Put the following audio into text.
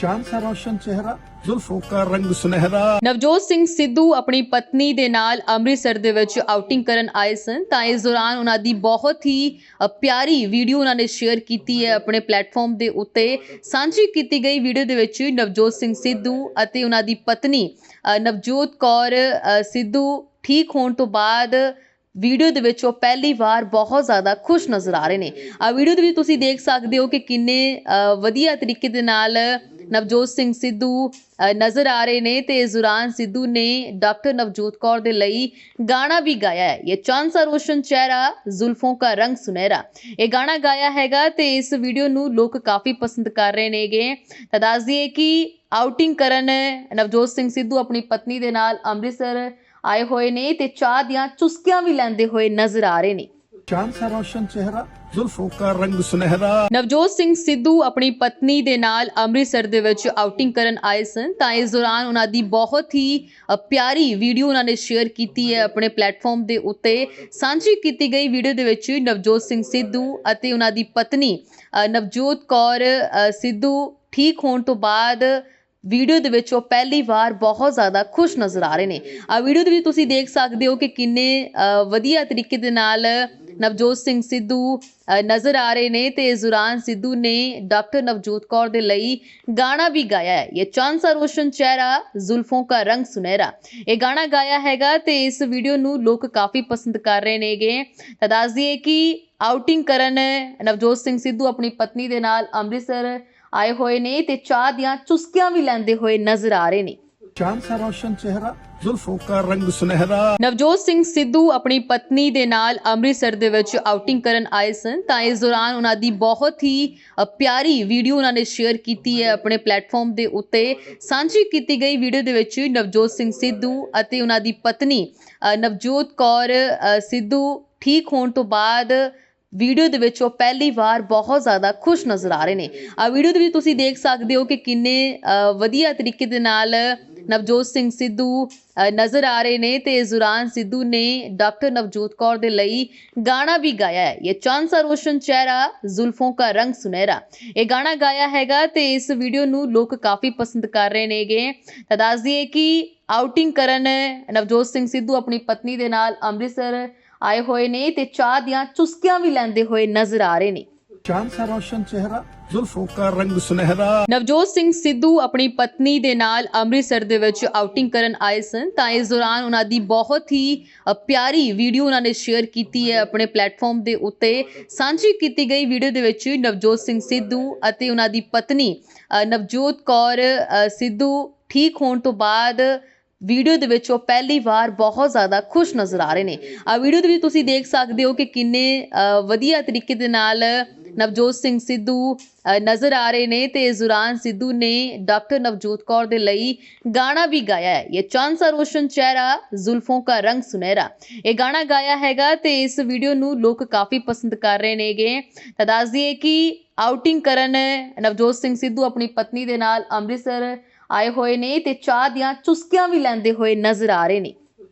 ਚਾਂਦ ਸਾ ਰੌਸ਼ਨ ਚਿਹਰਾ ਜ਼ੁਲਫੋਂ ਕਾ ਰੰਗ ਸੁਨਹਿਰਾ। ਨਵਜੋਤ ਸਿੰਘ ਸਿੱਧੂ ਆਪਣੀ ਪਤਨੀ ਦੇ ਨਾਲ ਅੰਮ੍ਰਿਤਸਰ ਦੇ ਵਿੱਚ ਆਊਟਿੰਗ ਕਰਨ ਆਏ ਸਨ, ਤਾਂ ਇਸ ਦੌਰਾਨ ਉਹਨਾਂ ਦੀ ਬਹੁਤ ਹੀ ਪਿਆਰੀ ਵੀਡੀਓ ਉਹਨਾਂ ਨੇ ਸ਼ੇਅਰ ਕੀਤੀ ਹੈ ਆਪਣੇ ਪਲੇਟਫਾਰਮ ਦੇ ਉੱਤੇ। ਸਾਂਝੀ ਕੀਤੀ ਗਈ ਵੀਡੀਓ ਦੇ ਵਿੱਚ ਨਵਜੋਤ ਸਿੰਘ ਸਿੱਧੂ ਅਤੇ ਉਹਨਾਂ ਦੀ ਪਤਨੀ ਨਵਜੋਤ ਕੌਰ ਸਿੱਧੂ ਠੀਕ ਹੋਣ ਤੋਂ ਬਾਅਦ ਵੀਡੀਓ ਦੇ ਵਿੱਚ ਉਹ ਪਹਿਲੀ ਵਾਰ ਬਹੁਤ ਜ਼ਿਆਦਾ ਖੁਸ਼ ਨਜ਼ਰ ਆ ਰਹੇ ਨੇ। ਆ ਵੀਡੀਓ ਦੇ ਵਿੱਚ ਤੁਸੀਂ ਦੇਖ ਸਕਦੇ ਹੋ ਕਿ ਕਿੰਨੇ ਵਧੀਆ ਤਰੀਕੇ ਦੇ ਨਾਲ ਨਵਜੋਤ ਸਿੰਘ ਸਿੱਧੂ ਨਜ਼ਰ ਆ ਰਹੇ ਨੇ ਤੇ ਇਸ ਦੌਰਾਨ ਸਿੱਧੂ ਨੇ ਡਾਕਟਰ ਨਵਜੋਤ ਕੌਰ ਦੇ ਲਈ ਗਾਣਾ ਵੀ ਗਾਇਆ ਹੈ। ਇਹ ਚਾਂਦ ਸਾ ਰੋਸ਼ਨ ਚਿਹਰਾ, ਜ਼ੁਲਫੋਂ ਕਾ ਰੰਗ ਸੁਨਹਿਰਾ। ਇਹ ਗਾਣਾ ਗਾਇਆ ਹੈਗਾ ਤੇ ਇਸ ਵੀਡੀਓ ਨੂੰ ਲੋਕ ਕਾਫੀ ਪਸੰਦ ਕਰ ਰਹੇ ਨੇਗੇ। ਤਾਂ ਦੱਸ ਦਈਏ ਕਿ ਆਊਟਿੰਗ ਕਰਨ ਨਵਜੋਤ ਸਿੰਘ ਸਿੱਧੂ ਆਪਣੀ ਪਤਨੀ ਦੇ ਨਾਲ ਅੰਮ੍ਰਿਤਸਰ ਆਏ ਹੋਏ ਨੇ ਤੇ ਚਾਹ ਦੀਆਂ ਚੁਸਕੀਆਂ ਵੀ ਲੈਂਦੇ ਹੋਏ ਨਜ਼ਰ ਆ ਰਹੇ ਨੇ। ਚਾਂਦ ਸਾ ਰੌਸ਼ਨ ਚਿਹਰਾ, ਜ਼ੁਲਫੋਂ ਕਾ ਰੰਗ ਸੁਨਹਿਰਾ। ਨਵਜੋਤ ਸਿੰਘ ਸਿੱਧੂ ਆਪਣੀ ਪਤਨੀ ਦੇ ਨਾਲ ਅੰਮ੍ਰਿਤਸਰ ਦੇ ਵਿੱਚ ਆਊਟਿੰਗ ਕਰਨ ਆਏ ਸਨ। ਤਾਂ ਇਸ ਦੌਰਾਨ ਉਹਨਾਂ ਦੀ ਬਹੁਤ ਹੀ ਪਿਆਰੀ ਵੀਡੀਓ ਉਹਨਾਂ ਨੇ ਸ਼ੇਅਰ ਕੀਤੀ ਹੈ ਆਪਣੇ ਪਲੇਟਫਾਰਮ ਦੇ ਉੱਤੇ। ਸਾਂਝੀ ਕੀਤੀ ਗਈ ਵੀਡੀਓ ਦੇ ਵਿੱਚ ਨਵਜੋਤ ਸਿੰਘ ਸਿੱਧੂ ਅਤੇ ਉਹਨਾਂ ਦੀ ਪਤਨੀ ਨਵਜੋਤ ਕੌਰ ਸਿੱਧੂ ਠੀਕ ਹੋਣ ਤੋਂ ਬਾਅਦ ਵੀਡੀਓ ਦੇ ਵਿੱਚ ਉਹ ਪਹਿਲੀ ਵਾਰ ਬਹੁਤ ਜ਼ਿਆਦਾ ਖੁਸ਼ ਨਜ਼ਰ ਆ ਰਹੇ ਨੇ। ਆ ਵੀਡੀਓ ਦੇ ਵਿੱਚ ਤੁਸੀਂ ਦੇਖ ਸਕਦੇ ਹੋ ਕਿ ਕਿੰਨੇ ਵਧੀਆ ਤਰੀਕੇ ਦੇ ਨਾਲ ਨਵਜੋਤ ਸਿੰਘ ਸਿੱਧੂ ਨਜ਼ਰ ਆ ਰਹੇ ਨੇ ਤੇ ਇਸ ਦੌਰਾਨ ਸਿੱਧੂ ਨੇ ਡਾਕਟਰ ਨਵਜੋਤ ਕੌਰ ਦੇ ਲਈ ਗਾਣਾ ਵੀ ਗਾਇਆ ਹੈ। ਇਹ ਚਾਂਦ ਸਾ ਰੋਸ਼ਨ ਚਿਹਰਾ, ਜ਼ੁਲਫੋਂ ਕਾ ਰੰਗ ਸੁਨਹਿਰਾ। ਇਹ ਗਾਣਾ ਗਾਇਆ ਹੈਗਾ ਤੇ ਇਸ ਵੀਡੀਓ ਨੂੰ ਲੋਕ ਕਾਫੀ ਪਸੰਦ ਕਰ ਰਹੇ ਨੇਗੇ। ਤਾਂ ਦੱਸ ਦਈਏ ਕਿ ਆਊਟਿੰਗ ਕਰਨ ਨਵਜੋਤ ਸਿੰਘ ਸਿੱਧੂ ਆਪਣੀ ਪਤਨੀ ਦੇ ਨਾਲ ਅੰਮ੍ਰਿਤਸਰ ਆਏ ਹੋਏ ਨੇ ਤੇ ਚਾਹ ਦੀਆਂ ਚੁਸਕੀਆਂ ਵੀ ਲੈਂਦੇ ਹੋਏ ਨਜ਼ਰ ਆ ਰਹੇ ਨੇ। ਚਾਂਦ ਸਾ ਰੌਸ਼ਨ ਚਿਹਰਾ ਜ਼ੁਲਫੋਂ ਕਾ ਰੰਗ ਸੁਨਹਿਰਾ। ਨਵਜੋਤ ਸਿੰਘ ਸਿੱਧੂ ਆਪਣੀ ਪਤਨੀ ਦੇ ਨਾਲ ਅੰਮ੍ਰਿਤਸਰ ਦੇ ਵਿੱਚ ਆਊਟਿੰਗ ਕਰਨ ਆਏ ਸਨ। ਤਾਂ ਇਸ ਦੌਰਾਨ ਉਹਨਾਂ ਦੀ ਬਹੁਤ ਹੀ ਪਿਆਰੀ ਵੀਡੀਓ ਉਹਨਾਂ ਨੇ ਸ਼ੇਅਰ ਕੀਤੀ ਹੈ ਆਪਣੇ ਪਲੇਟਫਾਰਮ ਦੇ ਉੱਤੇ। ਸਾਂਝੀ ਕੀਤੀ ਗਈ ਵੀਡੀਓ ਦੇ ਵਿੱਚ ਨਵਜੋਤ ਸਿੰਘ ਸਿੱਧੂ ਅਤੇ ਉਹਨਾਂ ਦੀ ਪਤਨੀ ਨਵਜੋਤ ਕੌਰ ਸਿੱਧੂ ਠੀਕ ਹੋਣ ਤੋਂ ਬਾਅਦ ਵੀਡੀਓ ਦੇ ਵਿੱਚ ਉਹ ਪਹਿਲੀ ਵਾਰ ਬਹੁਤ ਜ਼ਿਆਦਾ ਖੁਸ਼ ਨਜ਼ਰ ਆ ਰਹੇ ਨੇ। ਆ ਵੀਡੀਓ ਦੇ ਵਿੱਚ ਤੁਸੀਂ ਦੇਖ ਸਕਦੇ ਹੋ ਕਿ ਕਿੰਨੇ ਵਧੀਆ ਤਰੀਕੇ ਦੇ ਨਾਲ ਨਵਜੋਤ ਸਿੰਘ ਸਿੱਧੂ ਨਜ਼ਰ ਆ ਰਹੇ ਨੇ ਤੇ ਇਸ ਦੌਰਾਨ ਸਿੱਧੂ ਨੇ ਡਾਕਟਰ ਨਵਜੋਤ ਕੌਰ ਦੇ ਲਈ ਗਾਣਾ ਵੀ ਗਾਇਆ ਹੈ। ਇਹ ਚਾਂਦ ਸਾ ਰੋਸ਼ਨ ਚਿਹਰਾ, ਜ਼ੁਲਫੋਂ ਕਾ ਰੰਗ ਸੁਨਹਿਰਾ। ਇਹ ਗਾਣਾ ਗਾਇਆ ਹੈਗਾ ਤੇ ਇਸ ਵੀਡੀਓ ਨੂੰ ਲੋਕ ਕਾਫੀ ਪਸੰਦ ਕਰ ਰਹੇ ਨੇਗੇ। ਤਾਂ ਦੱਸ ਦਈਏ ਕਿ ਆਊਟਿੰਗ ਕਰਨ ਨਵਜੋਤ ਸਿੰਘ ਸਿੱਧੂ ਆਪਣੀ ਪਤਨੀ ਦੇ ਨਾਲ ਅੰਮ੍ਰਿਤਸਰ ਆਏ ਹੋਏ ਨੇ ਤੇ ਚਾਹ ਦੀਆਂ ਚੁਸਕੀਆਂ ਵੀ ਲੈਂਦੇ ਹੋਏ ਨਜ਼ਰ ਆ ਰਹੇ ਨੇ। ਚਾਂਦ ਸਾ ਰੌਸ਼ਨ ਚਿਹਰਾ ਜ਼ੁਲਫੋਂ ਕਾ ਰੰਗ ਸੁਨਹਿਰਾ। ਨਵਜੋਤ ਸਿੰਘ ਸਿੱਧੂ ਆਪਣੀ ਪਤਨੀ ਦੇ ਨਾਲ ਅੰਮ੍ਰਿਤਸਰ ਦੇ ਵਿੱਚ ਆਊਟਿੰਗ ਕਰਨ ਆਏ ਸਨ, ਤਾਂ ਇਸ ਦੌਰਾਨ ਉਹਨਾਂ ਦੀ ਬਹੁਤ ਹੀ ਪਿਆਰੀ ਵੀਡੀਓ ਉਹਨਾਂ ਨੇ ਸ਼ੇਅਰ ਕੀਤੀ ਹੈ ਆਪਣੇ ਪਲੇਟਫਾਰਮ ਦੇ ਉੱਤੇ। ਸਾਂਝੀ ਕੀਤੀ ਗਈ ਵੀਡੀਓ ਦੇ ਵਿੱਚ ਨਵਜੋਤ ਸਿੰਘ ਸਿੱਧੂ ਅਤੇ ਉਹਨਾਂ ਦੀ ਪਤਨੀ ਨਵਜੋਤ ਕੌਰ ਸਿੱਧੂ ਠੀਕ ਹੋਣ ਤੋਂ ਬਾਅਦ ਵੀਡੀਓ ਦੇ ਵਿੱਚ ਉਹ ਪਹਿਲੀ ਵਾਰ ਬਹੁਤ ਜ਼ਿਆਦਾ ਖੁਸ਼ ਨਜ਼ਰ ਆ ਰਹੇ ਨੇ। ਆ ਵੀਡੀਓ ਦੇ ਵਿੱਚ ਤੁਸੀਂ ਦੇਖ ਸਕਦੇ ਹੋ ਕਿ ਕਿੰਨੇ ਵਧੀਆ ਤਰੀਕੇ ਦੇ ਨਾਲ ਨਵਜੋਤ ਸਿੰਘ ਸਿੱਧੂ ਨਜ਼ਰ ਆ ਰਹੇ ਨੇ ਤੇ ਇਸ ਦੌਰਾਨ ਸਿੱਧੂ ਨੇ ਡਾਕਟਰ ਨਵਜੋਤ ਕੌਰ ਦੇ ਲਈ ਗਾਣਾ ਵੀ ਗਾਇਆ ਹੈ। ਇਹ ਚਾਂਦ ਸਾ ਰੋਸ਼ਨ ਚਿਹਰਾ, ਜ਼ੁਲਫੋਂ ਕਾ ਰੰਗ ਸੁਨਹਿਰਾ। ਇਹ ਗਾਣਾ ਗਾਇਆ ਹੈਗਾ ਤੇ ਇਸ ਵੀਡੀਓ ਨੂੰ ਲੋਕ ਕਾਫੀ ਪਸੰਦ ਕਰ ਰਹੇ ਨੇਗੇ। ਤਾਂ ਦੱਸ ਦਈਏ ਕਿ ਆਊਟਿੰਗ ਕਰਨ ਨਵਜੋਤ ਸਿੰਘ ਸਿੱਧੂ ਆਪਣੀ ਪਤਨੀ ਦੇ ਨਾਲ ਅੰਮ੍ਰਿਤਸਰ ਆਏ ਹੋਏ ਨੇ ਤੇ ਚਾਹ ਦੀਆਂ ਚੁਸਕੀਆਂ ਵੀ ਲੈਂਦੇ ਹੋਏ ਨਜ਼ਰ ਆ ਰਹੇ ਨੇ।